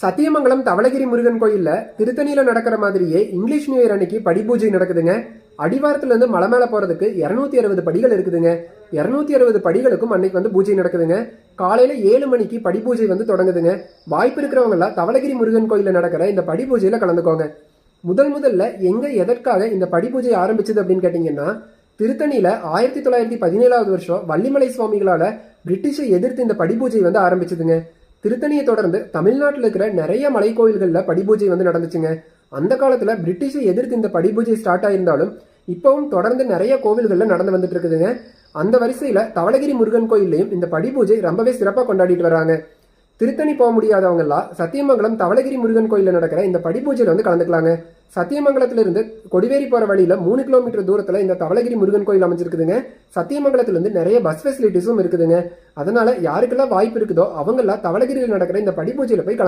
சத்தியமங்கலம் தவளகிரி முருகன் கோயிலில் திருத்தணியில் நடக்கிற மாதிரியே இங்கிலீஷ் நியூ இயர் அன்னைக்கு படி பூஜை நடக்குதுங்க. அடிவாரத்துலேருந்து மலை மேலே போகிறதுக்கு இரநூத்தி அறுபது படிகள் இருக்குதுங்க. இரநூத்தி அறுபது படிகளுக்கும் அன்னைக்கு வந்து பூஜை நடக்குதுங்க. காலையில் ஏழு மணிக்கு படி பூஜை வந்து தொடங்குதுங்க. வாய்ப்பு இருக்கிறவங்களாம் தவளகிரி முருகன் கோயிலில் நடக்கிற இந்த படிபூஜையில் கலந்துக்கோங்க. முதல் முதல்ல எங்கே எதற்காக இந்த படி பூஜை ஆரம்பிச்சது அப்படின்னு கேட்டிங்கன்னா திருத்தணியில் ஆயிரத்தி தொள்ளாயிரத்தி பதினேழாவது வருஷம் வள்ளிமலை சுவாமிகளால் பிரிட்டிஷை எதிர்த்து இந்த படிபூஜை வந்து ஆரம்பிச்சதுங்க. திருத்தணியை தொடர்ந்து தமிழ்நாட்டில் இருக்கிற நிறைய மலை கோயில்களில் படிபூஜை வந்து நடந்துச்சுங்க. அந்த காலத்தில் பிரிட்டிஷை எதிர்த்து இந்த படிபூஜை ஸ்டார்ட் ஆயிருந்தாலும் இப்போவும் தொடர்ந்து நிறைய கோவில்களில் நடந்து வந்துட்டு இருக்குதுங்க. அந்த வரிசையில் தவளகிரி முருகன் கோயில்லையும் இந்த படிபூஜை ரொம்பவே சிறப்பாக கொண்டாடிட்டு வராங்க. திருத்தணி போக முடியாதவங்கள்லாம் சத்தியமங்கலம் தவளகிரி முருகன் கோயிலில் நடக்கிற இந்த படிப்பூஜையில் வந்து கலந்துக்கலாங்க. சத்தியமங்கலத்திலிருந்து கொடிவேரி போகிற வழியில் மூணு கிலோமீட்டர் தூரத்தில் இந்த தவளகிரி முருகன் கோயில் அமைஞ்சிருக்குதுங்க. சத்தியமங்கலத்திலிருந்து நிறைய பஸ் ஃபெசிலிட்டிஸும் இருக்குதுங்க. அதனால யாருக்கெல்லாம் வாய்ப்பு இருக்குதோ அவங்கெல்லாம் தவளகிரியில் நடக்கிற இந்த படிப்பூஜையில் போய் கலந்து